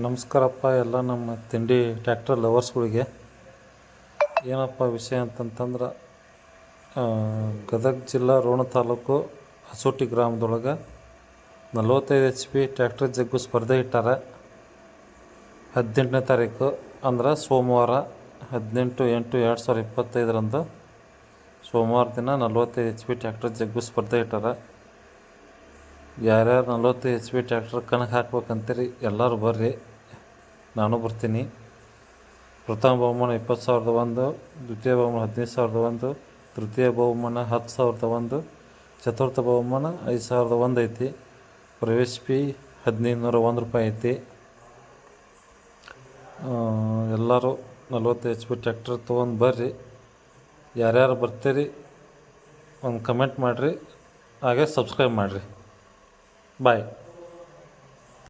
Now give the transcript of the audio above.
ನಮಸ್ಕಾರಪ್ಪ, ಎಲ್ಲ ನಮ್ಮ ತಿಂಡಿ ಟ್ಯಾಕ್ಟರ್ ಲವರ್ಸ್ಗಳಿಗೆ. ಏನಪ್ಪ ವಿಷಯ ಅಂತಂತಂದ್ರೆ ಗದಗ ಜಿಲ್ಲಾ ರೋಣ ತಾಲೂಕು ಹಸೋಟಿ ಗ್ರಾಮದೊಳಗೆ ನಲವತ್ತೈದು ಎಚ್ ಪಿ ಟ್ಯಾಕ್ಟರ್ ಜಗ್ಗು ಸ್ಪರ್ಧೆ ಇಟ್ಟಾರೆ. ಹದಿನೆಂಟನೇ ತಾರೀಕು, ಅಂದ್ರೆ ಸೋಮವಾರ ಹದಿನೆಂಟು ಎಂಟು ಎರಡು ಸಾವಿರದ ಇಪ್ಪತ್ತೈದರಂದು ಸೋಮವಾರ ದಿನ ನಲವತ್ತೈದು ಎಚ್ ಪಿ ಟ್ಯಾಕ್ಟರ್ ಜಗ್ಗು ಸ್ಪರ್ಧೆ ಇಟ್ಟಾರ. ಯಾರ್ಯಾರು ನಲವತ್ತು ಎಚ್ ಪಿ ಟ್ಯಾಕ್ಟರ್ ಕಣಕ್ಕೆ ಹಾಕ್ಬೇಕಂತೀರಿ ಎಲ್ಲರೂ ಬರ್ರಿ. ನಾನು ಬರ್ತೀನಿ. ಪ್ರಥಮ ಬಹುಮಾನ ಇಪ್ಪತ್ತು ಸಾವಿರದ ಒಂದು, ದ್ವಿತೀಯ ಬಹುಮಾನ ಹದಿನೈದು ಸಾವಿರದ ಒಂದು, ತೃತೀಯ ಬಹುಮಾನ ಹತ್ತು ಸಾವಿರದ ಒಂದು, ಚತುರ್ಥ ಬಹುಮಾನ ಐದು ಸಾವಿರದ ಒಂದು ಐತಿ. ಪ್ರವೇಶ ಪಿ ಹದಿನೈದು ನೂರ ಒಂದು ರೂಪಾಯಿ ಐತಿ. ಎಲ್ಲರೂ ನಲವತ್ತು ಎಚ್ ಪಿ ಟ್ಯಾಕ್ಟರ್ ತೊಗೊಂಡು ಬರ್ರಿ. ಯಾರ್ಯಾರು ಬರ್ತೀರಿ, ಒಂದು ಕಮೆಂಟ್ ಮಾಡಿರಿ. ಹಾಗೆ ಸಬ್ಸ್ಕ್ರೈಬ್ ಮಾಡಿರಿ. Bye.